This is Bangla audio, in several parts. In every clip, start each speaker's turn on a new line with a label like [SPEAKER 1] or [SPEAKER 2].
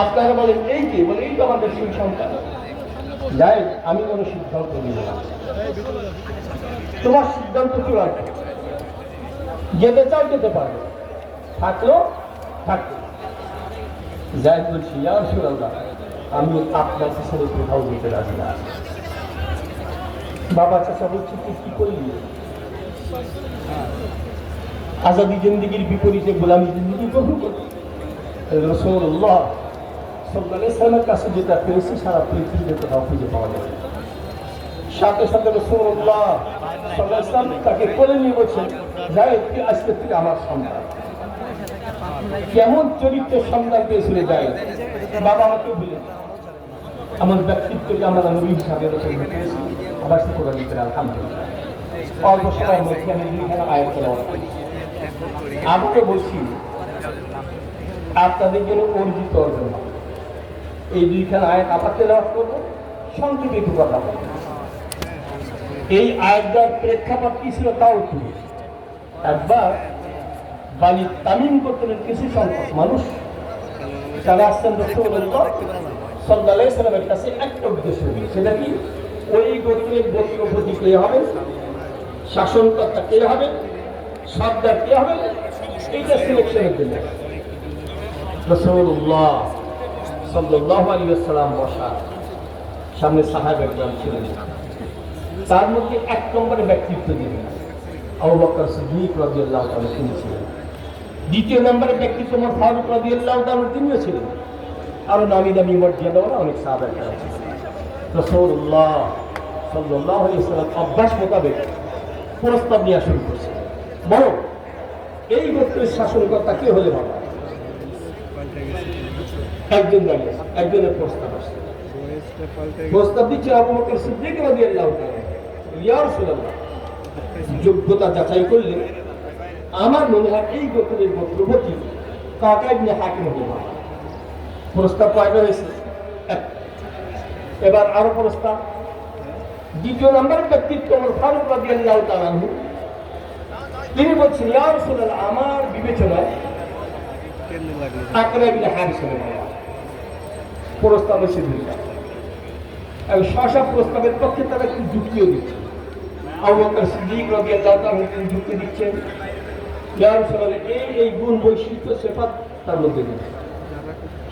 [SPEAKER 1] আপনারা বলেন, এই কি? বলে, এই তো আমাদের সন্তান যাই আমি কোনো সিদ্ধান্ত নিব না। তোমার সিদ্ধান্ত কি চূড়ান্ত যেতে চাও, যেতে পারবে থাকল থাকল যাই বলছি, ইয়ার সুরাল্লাহ আমি আপনার ছেড়ে কোথাও যেতে রাজি না। বাবা চাষা বলছে, তুই কি করলি? আজাদি জিন্দিগির বিপরীতে গোলামী জিন্দিগি গ্রহণ করলি। রসুল্লাহ কাছে যেটা পেয়েছি, সারা পৃথিবীতে কোথাও খুঁজে পাওয়া সাথে সাথে রসুল্লাহ সাল্লাহ ইসলাম তাকে করে নিয়ে যাই তুই আজকে আমার সন্তান। কেমন চরিত্রের সন্তান যায় বাবা আমাকে আমার ব্যক্তিত্বকে আমরা নবী হিসাবে আবার সে করে আলহামদুলিল্লাহ। অল্প মধ্যে আমি করি। বলছি, আপনাদের জন্য অর্জিত অর্জন। এই দুইখানা আয়াত আবার তেলাওয়াত করব, সংক্ষেপে একটু কথা বলব। এই আয়াতটার প্রেক্ষাপট কি ছিল তাও কি একবার বালি তামিম করতেন কিছু সংখ্যক মানুষ তারা আসছেন রসুল্লাহ সাল্লাহ সাল্লামের কাছে একটা উদ্দেশ্য সেটা কি? ওই গোত্রের গোত্রপতি কে হবে? শাসনকর্তা কে হবে? সর্দার কে হবে? এইটা সিলেকশনের জন্য। সাল্লাহ সাল্লাম বসা সামনে সাহাব একরাম ছিলেন। তার মধ্যে এক নম্বরে ব্যক্তিত্ব দিলেন আবু সিদ্দিক রাদিয়াল্লাহু তাআলা তিনি ছিলেন। দ্বিতীয় নম্বরে ব্যক্তিত্ব মোট ফারুক রাদিয়াল্লাহু তাআলা তিনিও ছিলেন। আরও নামি দামি মর্যাদাওয়ালা অনেক সাহাবা একরাম ছিলেন। রাসূলুল্লাহ সাল্লাল্লাহু আলাইহি সাল্লাম অভ্যাস মোতাবেক প্রস্তাব নিয়ে শুরু করছে বলো, এই গোত্রের শাসনকর্তা কে হলে ভালো? একজন দাঁড়িয়ে একজনের প্রস্তাব আসছে প্রস্তাব দিচ্ছে আবু বকর সিদ্দিক রাদিয়াল্লাহু তাআলা ইয়া রাসূলুল্লাহ যোগ্যতা যাচাই করলে আমার মনে হয় এই গোত্রের গোত্রপতি কাকা ইবনে হাকিম হতে পারে প্রস্তাব কয়টা হয়েছে। এবার আরও প্রস্তাব দ্বিতীয় নম্বর ব্যক্তিত্ব আমার ফারুক রাদিয়াল্লাহু তাআলা আনহু। তিনি বলছেন ইয়া রাসূলুল্লাহ আমার বিবেচনায় আকরা ইবনে হারিস হয়। প্রস্তাব দুইটা এবং স্ব প্রস্তাবের পক্ষে তারা একটু যুক্তিও দিচ্ছে। আবু বকর সিদ্দিক রাদিয়াল্লাহু তাআলা তিনি যুক্তি দিচ্ছেন এই এই গুণ বৈশিষ্ট্য, সেফাত তার মধ্যে নেই।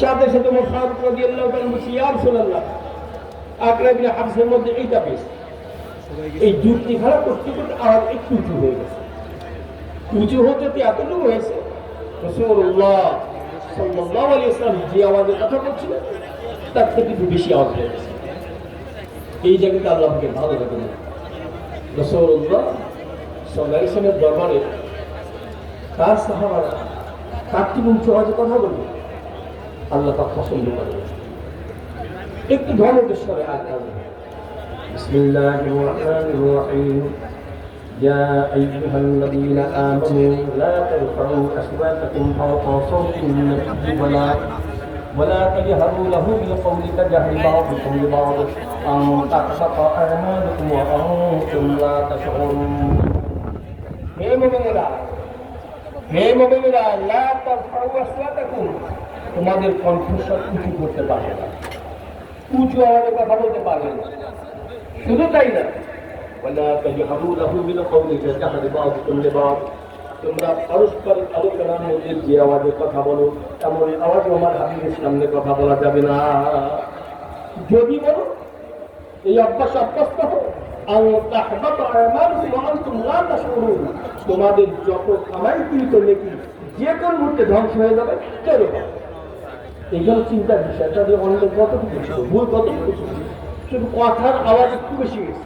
[SPEAKER 1] সাথে সাথে মোট ফারুক রাদিয়াল্লাহু তাআলা বলছে, ইয়া রাসূলুল্লাহ, আকরা ইবনে হাফসের মধ্যে এইটা বেশ। এই যুক্তি খারাপ করতে করতে আর একটু উঁচু হয়ে গেছে। উঁচু হতে এতটুকু হয়েছে। রাসূলুল্লাহ সাল্লাল্লাহু আলাইহি ওয়াসাল্লাম যে আওয়াজে কথা বলছিলেন তার থেকে একটু বেশি আওয়াজ হয়েছে এই জায়গাতে আল্লাহকে ভালো রাখেন রসৌল্লাহ সাল্লাহ ইসলামের দরবারে তার সাহাবারা তার থেকে উঁচু আওয়াজে কথা বলবে আল্লাহ তা পছন্দ করে। একটু ধর্মের বিষয়ে আজ বিসমিল্লাহির রহমানির রহিম। يا أيها الذين آمنوا لا ترفعوا أصواتكم فوق صوت النبي ولا ولا تجهروا له بالقول كجهر بعضكم لبعض أن تحبط أعمالكم وأنتم لا تشعرون হে মোমেনেরা হে মোমেনেরা লা তারফাউ আসওয়াতাকুম তোমাদের কণ্ঠস্বর উঁচু করতে পারবে না উঁচু আওয়াজে কথা বলতে পারবে না শুধু তাই না ولا تجهروا له بالقول كجهر بعضكم لبعض তোমরা পরস্পর আলোচনার মধ্যে যে আওয়াজে কথা বলো এমন আওয়াজ আমার হাবিবের সামনে কথা বলা যাবে না যদি বলো এই অভ্যাস অভ্যস্ত হো আও তাহবাত আমালুকুম ওয়া আনতুম লা তাশউরুন তোমাদের যত কামাইকৃত নেকি যে কোন মুহূর্তে ধ্বংস হয়ে যাবে কেউ এইগুলো চিন্তার বিষয় তাদের অন্য কতটুকু ছিল ভুল কতটুকু ছিল শুধু কথার আওয়াজ একটু বেশি গেছে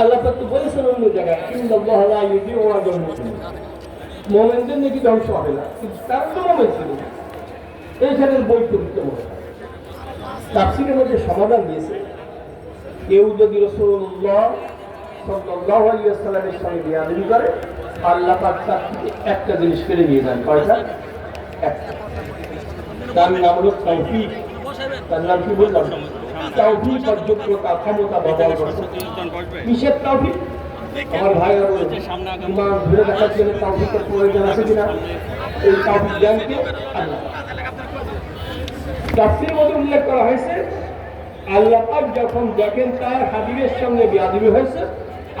[SPEAKER 1] আল্লাহ তো বলেছেন অন্য জায়গায়, ইন্নাল্লাহ লা ইউযিউ আজরাল মুসলিমিন মোমেনদের নাকি ধ্বংস হবে না, কিন্তু তার তো মোমেন ছিল। এইখানের পড়তে মনে তাফসিরের মধ্যে সমাধান দিয়েছে, কেউ যদি রসুল্লাহ সাল্লাহ আলিয়াস্লামের সঙ্গে বিয়াদি করে, আল্লাহ পাক তার থেকে একটা জিনিস কেড়ে নিয়ে যান। কয়টা? একটা। তার নাম হলো তার নাম কি বললাম? তৌফিক আর যোগ্যতা ক্ষমতা ব্যবহার করছে কিসের তৌফিক আমার ভাইরা বলেছে ইমান ধরে রাখার জন্য তৌফিকের প্রয়োজন আছে কিনা? এই তৌফিক জ্ঞানকে আল্লাহ। তাফসির মধ্যে উল্লেখ করা হয়েছে আল্লাহ পাক যখন দেখেন তার হাবিবের সঙ্গে বিয়াদিবি হয়েছে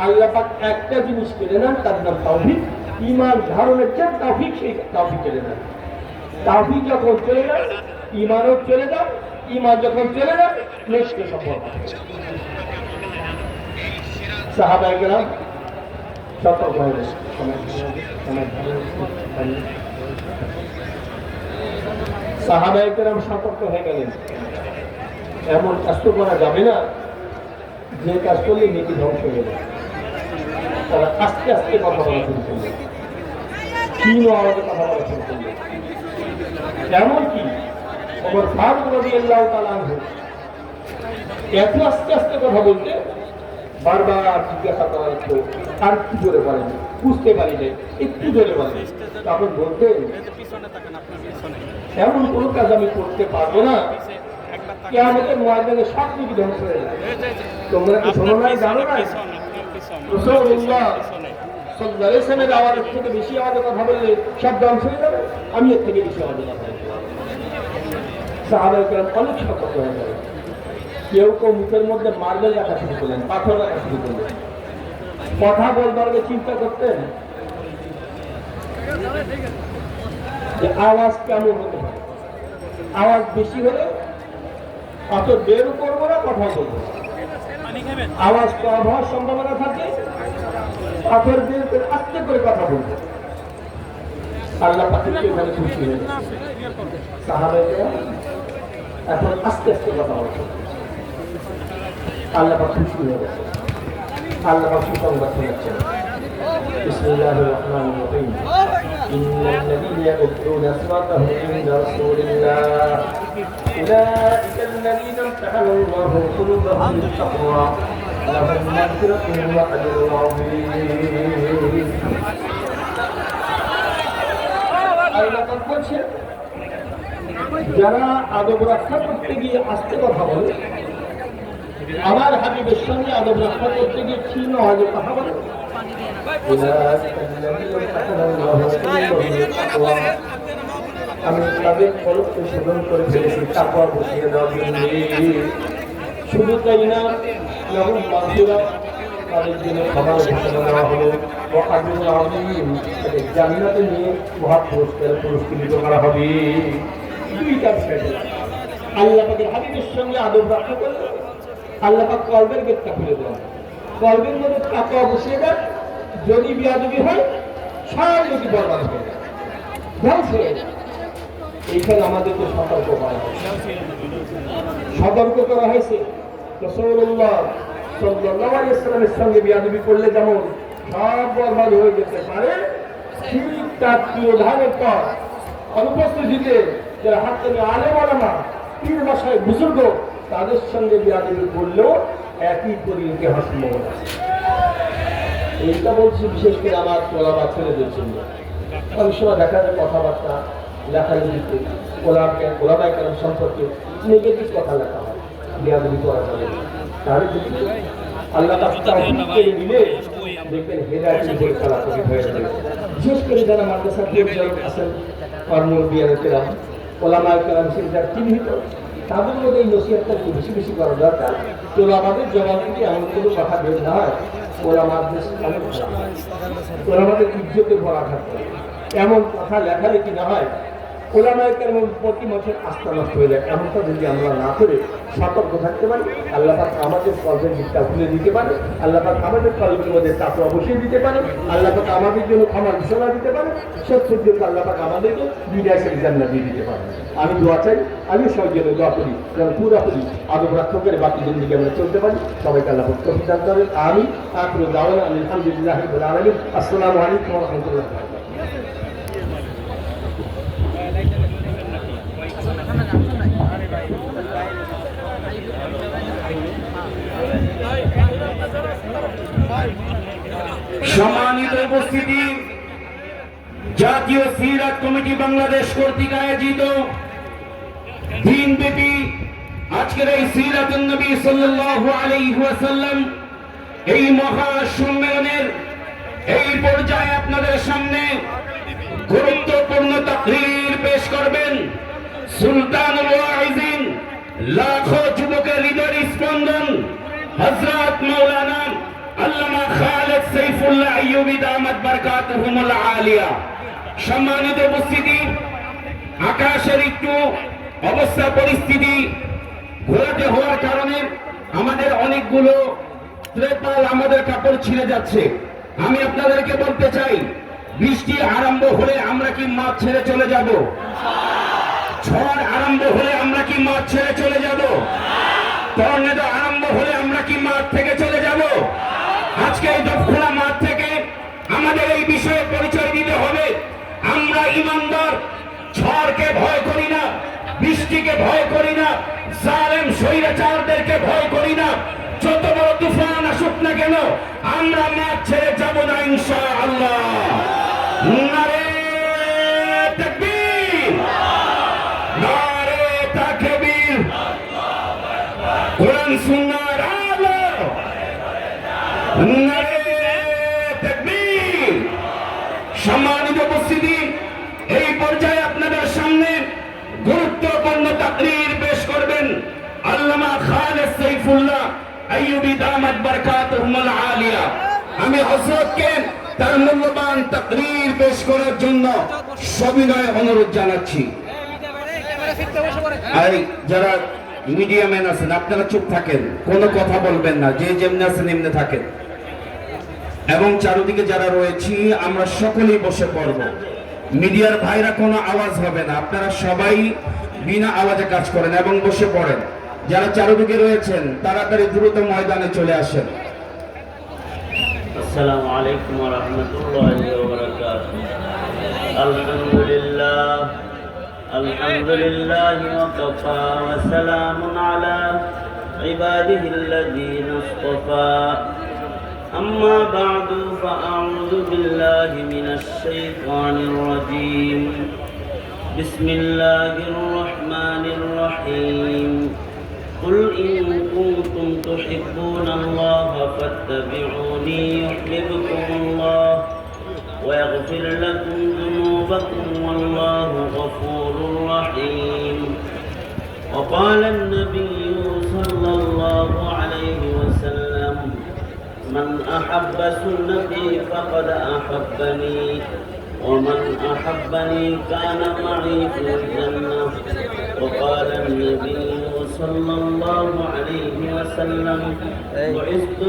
[SPEAKER 1] আল্লাহ পাক একটা জিনিস কেড়ে নেন তার নাম তাওহিদ। ইমান ধারণের যে তাওহিদ সেই তাওহিদ কেড়ে নেন। তাওহিদ যখন চলে যায় ইমানও চলে যায় ইমান যখন চলে যায় নেক্সট সম্ভব সতর্ক হয়ে গেছে। সতর্ক হয়ে এমন কাজ তো করা যাবে না, যে কাজ করলে নীতি ধ্বংস হয়ে যাবে। তারা আস্তে আস্তে কথা বলা শুরু করল ক্ষীণ আওয়াজে কথা বলা শুরু করল এমনকি ওমর ফারুক রবি আল্লাহ এত আস্তে আস্তে কথা বলতে বারবার জিজ্ঞাসা করা হতো আর কি জোরে বলেন? বুঝতে পারি নাই, একটু জোরে বলেন। তখন বলতেন, এমন কোনো কাজ আমি করতে পারব না। বেশি কথা বললে সব হয়ে যাবে। আমি এর থেকে বেশি আওয়াজে কথা কেরাম অনেক সতর্ক হয়ে কেউ কেউ মুখের মধ্যে মার্বেল রাখা শুরু করলেন, পাথর রাখা শুরু করলেন। কথা বলবার চিন্তা করতেন যে আওয়াজ কেমন হতে পারে। আওয়াজ বেশি হলে অত বেরও করব না, কথা বলব আওয়াজ কম হওয়ার সম্ভাবনা থাকে, পাথর বের করে আস্তে করে কথা বলব। আল্লাহ এখানে খুশি হয়ে। সাহাবাইরা এখন আস্তে আস্তে কথা বলছে আল্লাহ পাক খুশি হয়ে গেছে আল্লাহ পাক সুসংবাদ শোনাচ্ছেন بسم الله الرحمن الرحيم إن الذين يغضون أصواتهم عند رسول الله أولئك الذين امتحن الله قلوبهم للتقوى لهم مغفرة وأجر عظيم আল্লাহ পাক বলছেন যারা আদব রক্ষা করতে গিয়ে আসতে কথা বলে, আমার হাবিবের সঙ্গে আদব রক্ষা করতে গিয়ে ক্ষীণ হজে কথা বলে আমি তাদের ফলককে শোধন করে ফেলেছি চাপা বসিয়ে দেওয়ার জন্য শুধু তাই না যখন বাসীরা তাদের জন্য খাবার ঘোষণা দেওয়া হলো জান্নাতে নিয়ে মহাপুরস্কার পুরস্কৃত করা হবে। আল্লাহ পাকের হাবিবের সঙ্গে আদব রক্ষা করলে আল্লাহ পাক কলবের গেটটা খুলে দেওয়া কলবের মধ্যে টাকা বসিয়ে দেয় যদি বিয়াদবি হয় সব যদি বরবাদ হয়ে যায় ধ্বংস হয়ে যায় এইখানে আমাদেরকে সতর্ক করা হয়েছে সতর্ক করা হয়েছে রসুল্লাহ আলাইহি সঙ্গে বিয়াদবি করলে যেমন সব বরবাদ হয়ে যেতে পারে ঠিক তার প্রিয়ধানের পর অনুপস্থিতিতে যারা হাত থেকে আলেম আলামা, পীর ভাষায় বুজুর্গ, তাদের সঙ্গে বিয়াদবি করলেও একই পরিণতি হওয়ার সম্ভাবনা এইটা বলছি বিশেষ করে আমার তোলাবা ছেলেদের জন্য। অনেক সময় দেখা যায় কথাবার্তা, লেখালেখিতে গোলামকে গোলামাই কেন সম্পর্কে নেগেটিভ কথা লেখা হয়, বিয়াদবি করা যাবে তাহলে যদি আল্লাহ দিলে দেখবেন হেদায়তের উপরে চালাচালি হয়ে যাবে। বিশেষ করে যারা মাদ্রাসা আছেন কেরাম ওলামায় সে যারা চিহ্নিত, তাদের মধ্যে এই নসিহাতটা একটু বেশি বেশি করা দরকার। তো আমাদের জবাব থেকে এমন কোনো কথা বের না হয়? ওরা আমাদের অনেক আমাদের ইজ্জতে ভরা থাকতে এমন কথা লেখালেখি না হয় ওলামায়কের প্রতি আস্থা নষ্ট হয়ে যায়। এমনটা যদি আমরা না করে সতর্ক থাকতে পারি, আল্লাহ পাক আমাদের কল্পের দিকটা খুলে দিতে পারে, আল্লাহ পাক আমাদের কল্পের মধ্যে অবশ্যই দিতে পারে, আল্লাহ পাক আমাদের জন্য ক্ষমার ঘোষণা দিতে পারে, সত্যের জন্য আল্লাহ পাক আমাদেরকে দিয়ে দিতে পারে। আমি দোয়া চাই আমি সবাই জন্য দোয়া করি, যেন পুরোপুরি আদব রক্ষা করে বাকি জিন্দিকে আমরা চলতে পারি। সবাইকে আল্লাহ পাক তৌফিক করেন আমি আখরু দাওয়ানা আলহামদুলিল্লাহ আসসালামু আলাইকুম
[SPEAKER 2] সম্মানিত উপস্থিতি, জাতীয় সিরাত কমিটি বাংলাদেশ কর্তৃক আয়োজিত দিনব্যাপী আজকের এই সিরাত নবী সাল্লাল্লাহু আলাইহি ওয়াসাল্লাম এই মহা সম্মেলনের এই পর্যায়ে আপনাদের সামনে গুরুত্বপূর্ণ তাকরীর পেশ করবেন সুলতানুল ওয়াইজিন, লাখো যুবকের হৃদয়ের স্পন্দন, হযরত মাওলানা সম্মানিত উপস্থিতি, আকাশের একটু অবস্থা পরিস্থিতি ঘোরাতে হওয়ার কারণে আমাদের অনেকগুলো ত্রেপাল আমাদের কাপড় ছিঁড়ে যাচ্ছে। আমি আপনাদেরকে বলতে চাই, বৃষ্টি আরম্ভ হলে আমরা কি মাঠ ছেড়ে চলে যাব? ঝড় আরম্ভ হলে আমরা কি মাঠ ছেড়ে চলে যাব? টর্নেডো আরম্ভ হলে আমরা কি মাঠ থেকে চলে যাব? আজকে এই দক্ষিণা আমাদের এই বিষয়ে পরিচয় দিতে হবে। আমরা ইমানদার, ঝড়কে ভয় করি না, বৃষ্টিকে ভয় করি না, জালেম স্বৈরাচারদেরকে ভয় করি না। যত বড় তুফান আসুক না কেন, আমরা মাঠ ছেড়ে যাব না ইনশা আল্লাহ নারে কোরআন, সুন্নাহর আলো। নারে তাকবীর সম্মানিত উপস্থিতি এই পর্যায়ে আপনাদের সামনে গুরুত্বপূর্ণ তাকরীর পেশ করবেন, আল্লামা খালেদ সাইফুল্লাহ আইয়ুবী দামাত বারকাতুহুমুল আলিয়া। আমি হযরতকে তার মূল্যবান তাকরীর পেশ করার জন্য সবিনয় অনুরোধ জানাচ্ছি। এই যারা মিডিয়া ম্যান আছেন, আপনারা চুপ থাকেন, কোনো কথা বলবেন না, যে যেমনি আছেন এমনি থাকেন। এবং চারিদিকে যারা রয়েছি, আমরা সকলেই বসে পড়ব। মিডিয়ার ভাইরা কোনো আওয়াজ হবে না, আপনারা সবাই বিনা আওয়াজে কাজ করেন এবং বসে পড়েন যারা চারিদিকে রয়েছেন তাড়াতাড়ি দ্রুত ময়দানে চলে আসেন
[SPEAKER 3] السلام عليكم ورحمة الله وبركاته الحمد لله الحمد لله وكفى وسلام على عباده الذين اصطفى أما بعد فأعوذ بالله من الشيطان الرجيم بسم الله الرحمن الرحيم. قل إن كنتم تحبون الله فاتبعوني يحببكم الله ويغفر لكم ذنوبكم والله غفور رحيم. وقال النبي صلى الله عليه وسلم من أحب سنتي فقد أحبني. ومن أحبني كان معي في الجنة. وقال النبي صلى الله عليه وسلم بعثت